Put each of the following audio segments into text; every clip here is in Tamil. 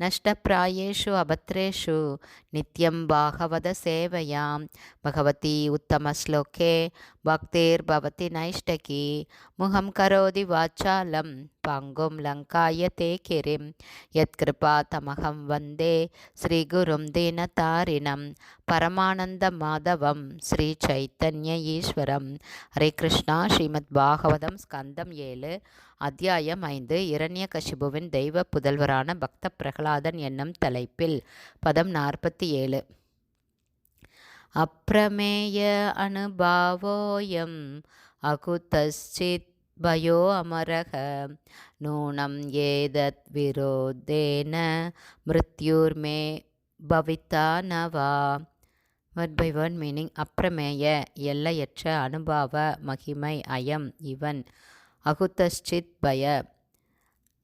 நஷ்டப்பிராயேஷு அபத்ரேஷு நித்யம் பாகவத சேவையாம் பகவதி உத்தமஸ்லோகே பக்தேர்பவதி நைஷ்டகி முகம் கரோதி வாச்சாலம் பங்கும் லங்காய தே கிரிம் யத்கிருபா தமகம் வந்தே ஸ்ரீகுரும் தீனதாரிணம் பரமானந்த மாதவம் ஸ்ரீ சைத்தன்ய ஈஸ்வரம் ஹரே கிருஷ்ணா ஸ்ரீமத் பாகவதம் ஸ்கந்தம் ஏழு அத்தியாயம் ஐந்து இரண்ய கசிபுவின் தெய்வ புதல்வரான பக்த பிரகலாதன் என்னும் தலைப்பில் பதம் நாற்பத்தி ஏழு. அப்பிரமேய அனுபாவோயம் அகுதச்சித் பயோ அமரக நூனம் ஏதத் விரோதேன மிருத்யூர்மே பவிதா நவா. பை ஒன் மீனிங் அப்பிரமேய எல்லையற்ற அனுபவ மகிமை அயம் இவன். அகுதஷ்சித் பய.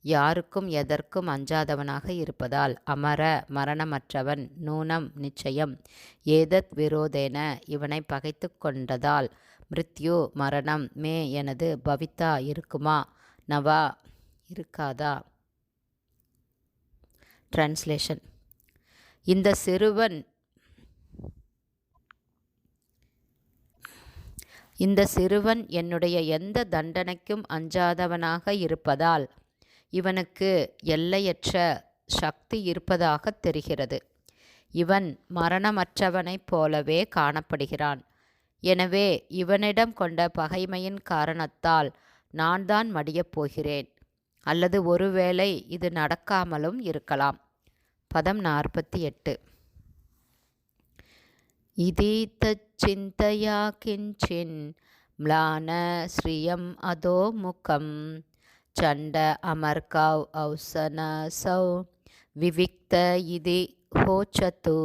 யாருக்கும் எதற்கும் அஞ்சாதவனாக இருப்பதால் அமர மரணமற்றவன் நூனம் நிச்சயம். ஏதத் விரோதேன இவனை பகைத்து கொண்டதால் மிருத்யு மரணம் மே எனது பவித்தா இருக்குமா? நவா இருக்காதா? டிரான்ஸ்லேஷன் இந்த சிறுவன் இந்த சிறுவன் என்னுடைய எந்த தண்டனைக்கும் அஞ்சாதவனாக இருப்பதால் இவனுக்கு எல்லையற்ற சக்தி இருப்பதாக தெரிகிறது. இவன் மரணமற்றவனைப் போலவே காணப்படுகிறான். எனவே இவனிடம் கொண்ட பகைமையின் காரணத்தால் நான் தான் மடியப் போகிறேன். அல்லது ஒருவேளை இது நடக்காமலும் இருக்கலாம். பதம் நாற்பத்தி எட்டு. இதீத்தச்சிந்தயா கிஞ்சின் ம்ளான ஸ்ரீயம் அதோ முகம். சண்ட அமர்காவ் ஔசனசௌ விவிக்த இதி ஹோச்சத்து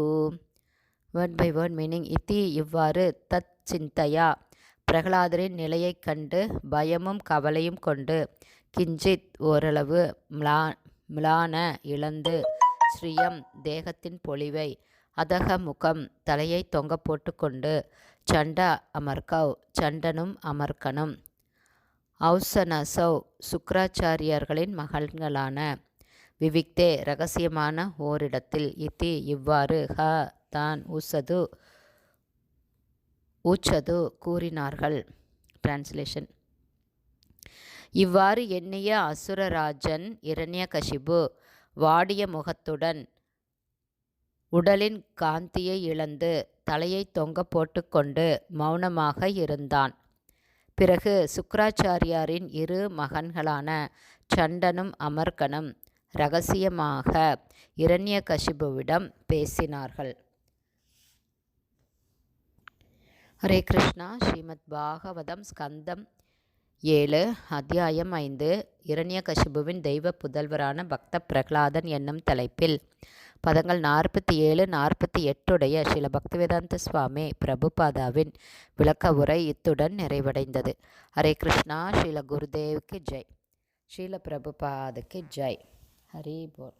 வேர்ட் பை வேர்ட் மீனிங் இதி இவ்வாறு தத் சிந்தையா பிரகலாதரின் நிலையைக் கண்டு பயமும் கவலையும் கொண்டு கிஞ்சித் ஓரளவு மிளா மிளான இழந்து ஸ்ரீயம் தேகத்தின் பொலிவை அதக முகம் தலையை தொங்க போட்டுக்கொண்டு சண்டா அமர்கவ் சண்டனும் அமர்கனும் ஔசனசவ் சுக்கராச்சாரியர்களின் மகள்களான விவிக்தே ரகசியமான ஓரிடத்தில் இத்தி இவ்வாறு ஹ தான் உசது ஊச்சது கூறினார்கள். டிரான்ஸ்லேஷன் இவ்வாறு எண்ணிய அசுரராஜன் இரண்யகசிபு வாடிய முகத்துடன் உடலின் காந்தியை இழந்து தலையை தொங்க போட்டுக்கொண்டு மௌனமாக இருந்தான். பிறகு சுக்கராச்சாரியாரின் இரு மகன்களான சண்டனும் அமர்கனும் ரகசியமாக இரண்யகசிபுவிடம் பேசினார்கள். ஹரே கிருஷ்ணா. ஸ்ரீமத் பாகவதம் ஸ்கந்தம் ஏழு அத்தியாயம் ஐந்து இரண்யகசிபுவின் தெய்வ புதல்வரான பக்த பிரகலாதன் என்னும் தலைப்பில். பதங்கள் நாற்பத்தி ஏழு நாற்பத்தி எட்டுடைய ஸ்ரீல பக்திவேதாந்த சுவாமி பிரபுபாதாவின் விளக்க உரை இத்துடன் நிறைவடைந்தது. ஹரே கிருஷ்ணா ஸ்ரீல குருதேவுக்கு ஜெய். ஸ்ரீல பிரபுபாதுக்கு ஜெய். ஹரி போல்.